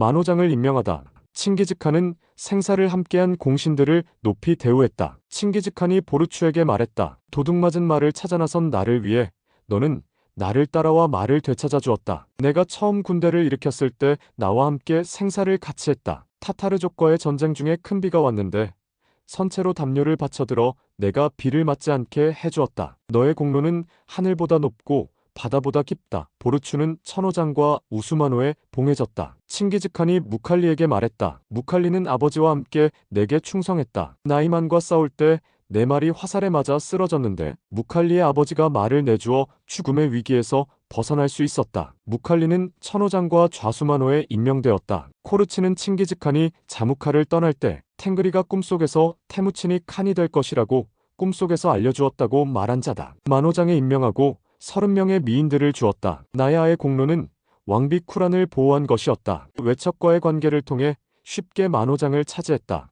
만호장을 임명하다. 칭기즈칸은 생사를 함께한 공신들을 높이 대우했다. 칭기즈칸이 보르추에게 말했다. 도둑맞은 말을 찾아 나선 나를 위해 너는 나를 따라와 말을 되찾아 주었다. 내가 처음 군대를 일으켰을 때 나와 함께 생사를 같이 했다. 타타르족과의 전쟁 중에 큰 비가 왔는데 선체로 담요를 받쳐들어 내가 비를 맞지 않게 해주었다. 너의 공로는 하늘보다 높고 바다보다 깊다. 보르추는 천호장과 우수만호에 봉해졌다. 칭기즈칸이 무칼리에게 말했다. 무칼리는 아버지와 함께 내게 충성했다. 나이만과 싸울 때 내 말이 화살에 맞아 쓰러졌는데 무칼리의 아버지가 말을 내주어 죽음의 위기에서 벗어날 수 있었다. 무칼리는 천호장과 좌수만호에 임명되었다. 코르치는 칭기즈칸이 자무카를 떠날 때 탱그리가 꿈속에서 테무친이 칸이 될 것이라고 꿈속에서 알려주었다고 말한 자다. 만호장에 임명하고 30명의 미인들을 주었다. 나야의 공로는 왕비 쿠란을 보호한 것이었다. 외척과의 관계를 통해 쉽게 만호장을 차지했다.